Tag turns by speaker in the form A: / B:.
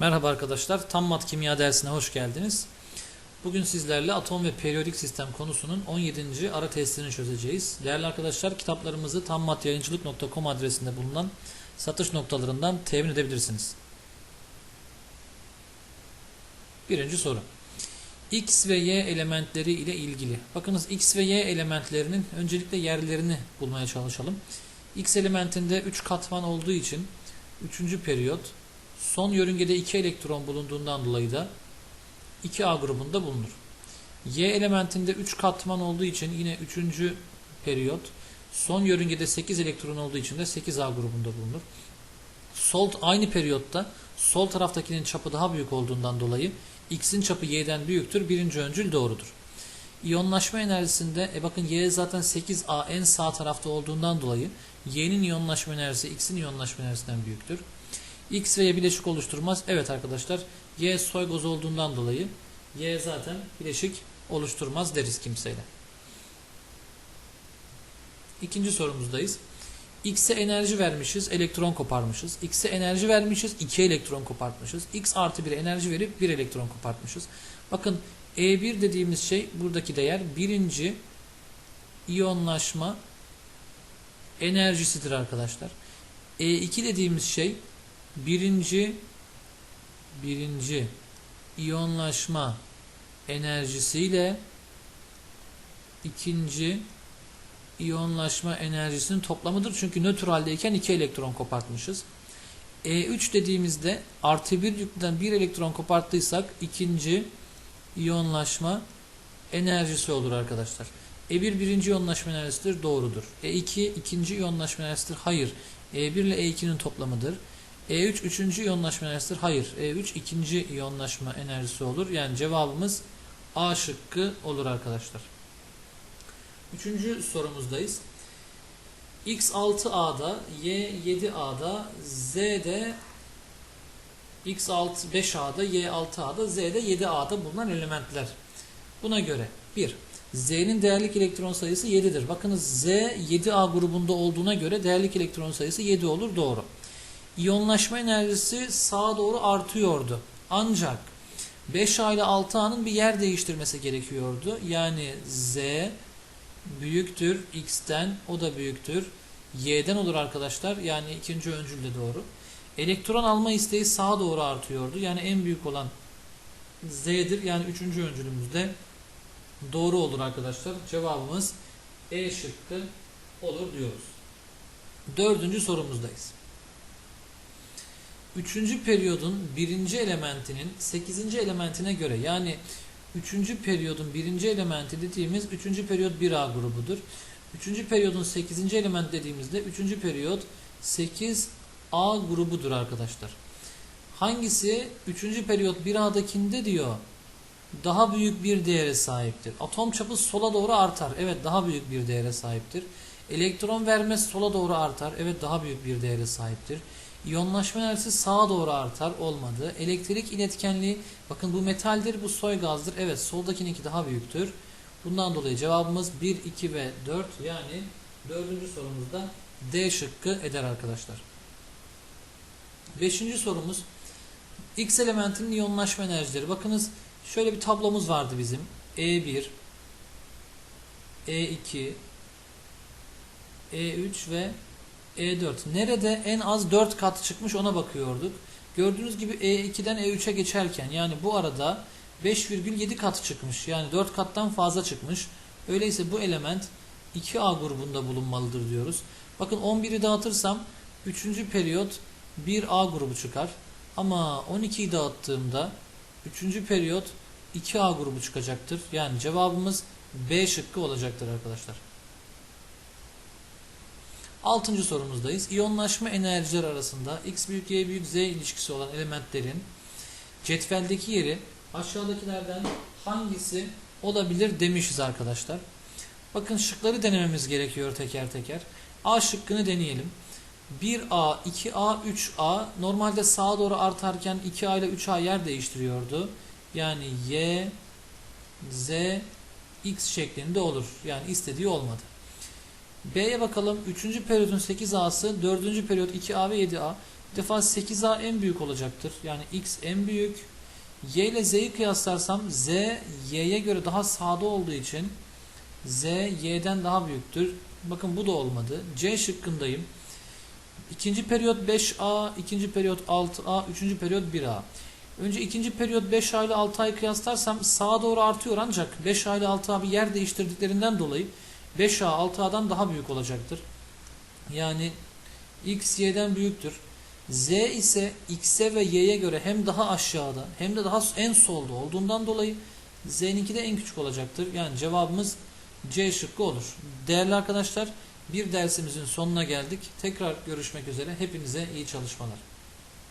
A: Merhaba arkadaşlar, Tam Mat Kimya dersine hoş geldiniz. Bugün sizlerle atom ve periyodik sistem konusunun 17. ara testini çözeceğiz. Değerli arkadaşlar, kitaplarımızı tammatyayıncılık.com adresinde bulunan satış noktalarından temin edebilirsiniz. Birinci soru. X ve Y elementleri ile ilgili. Bakınız X ve Y elementlerinin öncelikle yerlerini bulmaya çalışalım. X elementinde 3 katman olduğu için 3. periyot son yörüngede 2 elektron bulunduğundan dolayı da 2A grubunda bulunur. Y elementinde 3 katman olduğu için yine 3. periyot son yörüngede 8 elektron olduğu için de 8A grubunda bulunur. Sol aynı periyotta sol taraftakinin çapı daha büyük olduğundan dolayı X'in çapı Y'den büyüktür. Birinci öncül doğrudur. İyonlaşma enerjisinde e bakın Y zaten 8A en sağ tarafta olduğundan dolayı Y'nin iyonlaşma enerjisi X'in iyonlaşma enerjisinden büyüktür. X ve Y bileşik oluşturmaz. Evet arkadaşlar Y soygoz olduğundan dolayı Y zaten bileşik oluşturmaz deriz kimseyle. İkinci sorumuzdayız. X'e enerji vermişiz, elektron koparmışız. X'e enerji vermişiz, 2 elektron kopartmışız. X artı 1 enerji verip 1 elektron kopartmışız. Bakın E1 dediğimiz şey buradaki değer birinci iyonlaşma enerjisidir arkadaşlar. E2 dediğimiz şey birinci birinci iyonlaşma enerjisiyle ikinci iyonlaşma enerjisinin toplamıdır. Çünkü nötr haldeyken 2 elektron kopartmışız. E3 dediğimizde artı 1 yükleden 1 elektron koparttıysak ikinci iyonlaşma enerjisi olur arkadaşlar. E1 birinci iyonlaşma enerjisidir. Doğrudur. E2 ikinci iyonlaşma enerjisidir. Hayır. E1 ile E2'nin toplamıdır. E3 üçüncü iyonlaşma enerjisidir. Hayır. E3 ikinci iyonlaşma enerjisi olur. Yani cevabımız A şıkkı olur arkadaşlar. Üçüncü sorumuzdayız. X 6A'da, Y 7A'da, Z'de X 6 5A'da, Y 6A'da, Z'de 7A'da bulunan elementler. Buna göre 1. Z'nin değerlik elektron sayısı 7'dir. Bakınız Z 7A grubunda olduğuna göre değerlik elektron sayısı 7 olur. Doğru. İyonlaşma enerjisi sağa doğru artıyordu. Ancak 5A ile 6A'nın bir yer değiştirmesi gerekiyordu. Yani Z büyüktür X'ten o da büyüktür. Y'den olur arkadaşlar. Yani ikinci öncül de doğru. Elektron alma isteği sağa doğru artıyordu. Yani en büyük olan Z'dir. Yani üçüncü öncülümüz de doğru olur arkadaşlar. Cevabımız E şıkkı olur diyoruz. Dördüncü sorumuzdayız. Üçüncü periyodun birinci elementinin sekizinci elementine göre yani üçüncü periyodun birinci elementi dediğimiz üçüncü periyod 1A grubudur. Üçüncü periyodun sekizinci element dediğimizde üçüncü periyod 8A grubudur arkadaşlar. Hangisi üçüncü periyot 1A'dakinde diyor daha büyük bir değere sahiptir. Atom çapı sola doğru artar. Evet daha büyük bir değere sahiptir. Elektron vermesi sola doğru artar. Evet daha büyük bir değere sahiptir. İyonlaşma enerjisi sağa doğru artar. Olmadı. Elektrik iletkenliği bakın bu metaldir bu soy gazdır. Evet soldakininki daha büyüktür. Bundan dolayı cevabımız 1, 2 ve 4 yani dördüncü sorumuzda D şıkkı eder arkadaşlar. Beşinci sorumuz X elementinin iyonlaşma enerjileri. Bakınız şöyle bir tablomuz vardı bizim. E1 E2 E3 ve E4. Nerede en az 4 kat çıkmış ona bakıyorduk. Gördüğünüz gibi E2'den E3'e geçerken yani bu arada 5,7 kat çıkmış. Yani 4 kattan fazla çıkmış. Öyleyse bu element 2A grubunda bulunmalıdır diyoruz. Bakın 11'i dağıtırsam 3. periyot 1A grubu çıkar. Ama 12'yi dağıttığımda 3. periyot 2A grubu çıkacaktır. Yani cevabımız B şıkkı olacaktır arkadaşlar. Altıncı sorumuzdayız. İyonlaşma enerjiler arasında X büyük Y büyük Z ilişkisi olan elementlerin cetveldeki yeri aşağıdakilerden hangisi olabilir demişiz arkadaşlar. Bakın şıkları denememiz gerekiyor teker teker. A şıkkını deneyelim. 1A, 2A, 3A normalde sağa doğru artarken 2A ile 3A yer değiştiriyordu. Yani Y, Z, X şeklinde olur. Yani istediği olmadı. B'ye bakalım. 3. periyodun 8A'sı, 4. periyot 2A ve 7A. Bir defa 8A en büyük olacaktır. Yani X en büyük. Y ile Z'yi kıyaslarsam Z Y'ye göre daha sağda olduğu için Z Y'den daha büyüktür. Bakın bu da olmadı. C şıkkındayım. İkinci periyot 5A, ikinci periyot 6A, üçüncü periyot 1A. Önce ikinci periyot 5A ile 6A'yı kıyaslarsam sağa doğru artıyor ancak 5A ile 6A bir yer değiştirdiklerinden dolayı 5A 6A'dan daha büyük olacaktır. Yani X Y'den büyüktür. Z ise X'e ve Y'ye göre hem daha aşağıda hem de daha en solda olduğundan dolayı Z'ninki de en küçük olacaktır. Yani cevabımız C şıkkı olur. Değerli arkadaşlar bir dersimizin sonuna geldik. Tekrar görüşmek üzere. Hepinize iyi çalışmalar.